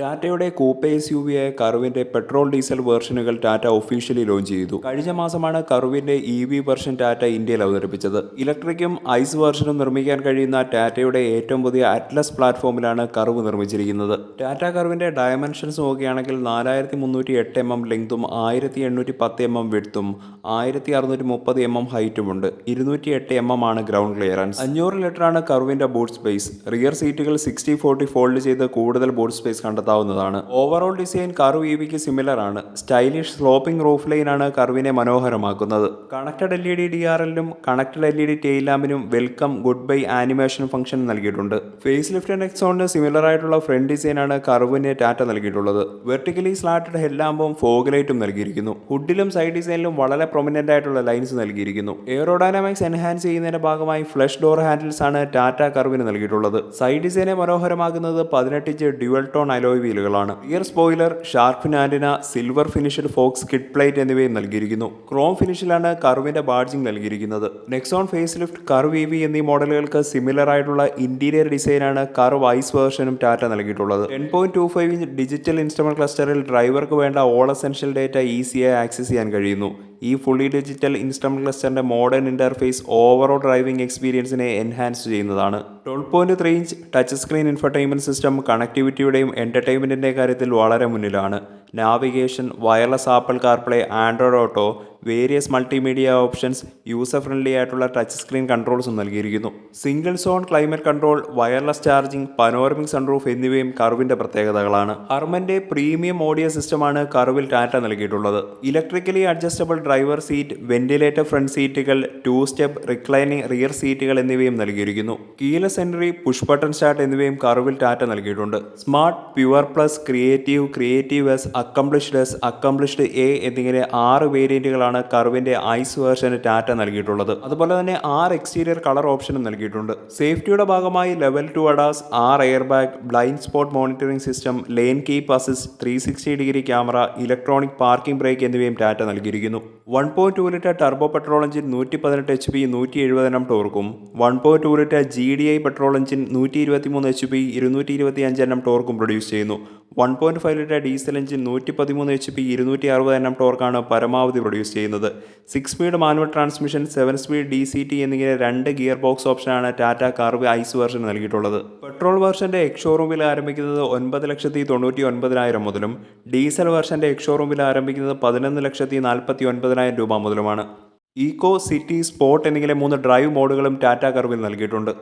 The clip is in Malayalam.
ടാറ്റയുടെ കൂപ്പ എസ് യു വി ആയ കറുവിന്റെ പെട്രോൾ ഡീസൽ വേർഷനുകൾ ടാറ്റ ഒഫീഷ്യലി ലോഞ്ച് ചെയ്തു. കഴിഞ്ഞ മാസമാണ് കറുവിന്റെ ഇ വി വെർഷൻ ടാറ്റ ഇന്ത്യയിൽ അവതരിപ്പിച്ചത്. ഇലക്ട്രിക്കും ഐസ് വേർഷനും നിർമ്മിക്കാൻ കഴിയുന്ന ടാറ്റയുടെ ഏറ്റവും പുതിയ അറ്റ്ലസ് പ്ലാറ്റ്ഫോമിലാണ് കറുവ് നിർമ്മിച്ചിരിക്കുന്നത്. ടാറ്റ കറുവിന്റെ ഡയമെൻഷൻസ് നോക്കുകയാണെങ്കിൽ നാലായിരത്തി മുന്നൂറ്റി എട്ട് എം എം ലെങ്തും ആയിരത്തി എണ്ണൂറ്റി പത്ത് എം എം വിഡ്ത്തും ആയിരത്തി അറുന്നൂറ്റി മുപ്പത് എം എം ഹൈറ്റുമുണ്ട്. ഇരുന്നൂറ്റി എട്ട് എം എം ആണ് ഗ്രൗണ്ട് ക്ലിയറൻസ്. അഞ്ഞൂറ് ലിറ്ററാണ് കറുവിന്റെ ബൂട്ട് സ്പേസ്. റിയർ സീറ്റുകൾ സിക്സ്റ്റി ഫോർട്ടി ഫോൾഡ് ചെയ്ത് കൂടുതൽ ബൂട്ട് സ്പേസ് കണ്ടെത്താവുന്നതാണ്. ഓവറോൾ ഡിസൈൻ കർവ് ഇ വിക്ക് സിമിലർ ആണ്. സ്റ്റൈലിഷ് സ്ലോപ്പിംഗ് റൂഫ് ആണ് കർവിനെ മനോഹരമാക്കുന്നത്. Connected L E D D R എല്ലിനും connected L E D tail ലാമ്പിനും welcome goodbye animation function നൽകിയിട്ടുണ്ട്. ഫേസ് ലിഫ്റ്റ് ആൻഡ് എക്സോണിന് സിമിലർ ആയിട്ടുള്ള ഫ്രണ്ട് ഡിസൈൻ ആണ് കർവിന് ടാറ്റ നൽകിയിട്ടുള്ളത്. വെർട്ടിക്കലി സ്ലാറ്റഡ് ഹെഡ് ലാമ്പും ഫോഗ് ലൈറ്റും നൽകിയിരിക്കുന്നു. ഹുഡിലും സൈഡ് ഡിസൈനിലും വളരെ പ്രൊമിനന്റ് ആയിട്ടുള്ള ലൈൻസ് നൽകിയിരിക്കുന്നു. എയറോഡൈനാമിക്സ് എൻഹാൻസ് ചെയ്യുന്നതിന്റെ ഭാഗമായി ഫ്ലഷ് ഡോർ ഹാൻഡിൽസ് ആണ് ടാറ്റ കർവിന് നൽകിയിട്ടുള്ളത്. സൈഡ് ഡിസൈനെ മനോഹരമാക്കുന്നത് പതിനെട്ട് ഇഞ്ച് ഡ്യുവൽ ടോൺ അലോയ് വീലുകളാണ്. Rear spoiler sharp നാൻഡിന silver finished faux skid plate എന്നിവയും നൽകിയിരിക്കുന്നു. ക്രോം ഫിനിഷിലാണ് കറുവിന്റെ ബാഡ്ജിംഗ് നൽകിയിരിക്കുന്നത്. Nexon facelift Curvv E V എന്നീ മോഡലുകൾക്ക് സിമിലർ ആയിട്ടുള്ള ഇന്റീരിയർ ഡിസൈനാണ് കർവ് ഐസ് വേർഷനും ടാറ്റ നൽകിയിട്ടുള്ളത്. Ten point two five inch digital instrument ക്ലസ്റ്ററിൽ ഡ്രൈവർക്ക് വേണ്ട ഓൾ എസെൻഷ്യൽ ഡേറ്റ ഈസിയായി ആക്സസ് ചെയ്യാൻ കഴിയുന്നു. ഈ ഫുള്ളി ഡിജിറ്റൽ ഇൻസ്ട്രുമെന്റ് ക്ലസ്റ്ററിന്റെ മോഡേൺ ഇന്റർഫേസ് ഓവറോൾ ഡ്രൈവിംഗ് എക്സ്പീരിയൻസിനെ എൻഹാൻസ് ചെയ്യുന്നതാണ്. Twelve point three inch touch screen infotainment system കണക്ടിവിറ്റിയുടെയും എന്റർടൈൻമെന്റിന്റെ കാര്യത്തിൽ വളരെ മുന്നിലാണ്. Navigation wireless Apple CarPlay Android Auto various multimedia options user friendly ആയിട്ടുള്ള ടച്ച് സ്ക്രീൻ കൺട്രോൾസും നൽകിയിരിക്കുന്നു. Single zone climate control wireless charging panoramic sunroof എന്നിവയും കർവിന്റെ പ്രത്യേകതകളാണ്. ഹർമന്റെ പ്രീമിയം ഓഡിയോ സിസ്റ്റമാണ് കർവിൽ ടാറ്റ നൽകിയിട്ടുള്ളത്. Electrically adjustable driver seat ventilator front സീറ്റുകൾ ടു സ്റ്റെപ്പ് റിക്ലൈനിങ് റിയർ സീറ്റുകൾ എന്നിവയും നൽകിയിരിക്കുന്നു. Keyless entry push button start എന്നിവയും കർവിൽ ടാറ്റ നൽകിയിട്ടുണ്ട്. Smart pure plus creative creative S accomplished S accomplished A എന്നിങ്ങനെ ആറ് വേരിയന്റുകളാണ് കർവിന്റെ ഐസ് വേർഷൻ ടാറ്റ നൽകിയിട്ടുള്ളത്. അതുപോലെ തന്നെ ആറ് എക്സ്റ്റീരിയർ കളർ ഓപ്ഷനും നൽകിയിട്ടുണ്ട്. സേഫ്റ്റിയുടെ ഭാഗമായി level two ADAS R air bag blind spot monitoring system lane keep assist three sixty degree camera electronic parking brake എന്നിവയും ടാറ്റ നൽകിയിരിക്കുന്നു. One point two litre turbo petrol engine നൂറ്റി പതിനെട്ട് എച്ച് പി നൂറ്റി എഴുപതിനം ടോർക്കും one point two litre G D I petrol engine നൂറ്റി ഇരുപത്തി മൂന്ന് എച്ച് പി ഇരുന്നൂറ്റി ഇരുപത്തി അഞ്ച് എണ്ണം ടോർക്കും പ്രൊഡ്യൂസ് ചെയ്യുന്നു. One point five litre diesel engine നൂറ്റി പതിമൂന്ന് എച്ച് പി ഇരുന്നൂറ്റി അറുപത് എണ്ണം ടോർക്കാണ് പരമാവധി പ്രൊഡ്യൂസ് ചെയ്യുന്നത്. Six speed manual transmission seven speed D C T എന്നിങ്ങനെ രണ്ട് ഗിയർ ബോക്സ് ഓപ്ഷനാണ് ടാറ്റ കാർവ് ഐസ് വെർഷൻ നൽകിയിട്ടുള്ളത്. പെട്രോൾ വെർഷന്റെ എക്സ് ഷോറൂമിൽ ആരംഭിക്കുന്നത് ഒൻപത് ലക്ഷത്തി തൊണ്ണൂറ്റി ഒൻപതിനായിരം മുതലും ഡീസൽ വെർഷന്റെ എക്സ് ഷോറൂമിൽ ആരംഭിക്കുന്നത് പതിനൊന്ന് ലക്ഷത്തി നാൽപ്പത്തി ഒൻപതിനായിരം രൂപ മുതലുമാണ്. ഈക്കോ സിറ്റി സ്പോർട്ട് എന്നിങ്ങനെ മൂന്ന് ഡ്രൈവ് മോഡുകളും ടാറ്റ കർവിൽ നൽകിയിട്ടുണ്ട്.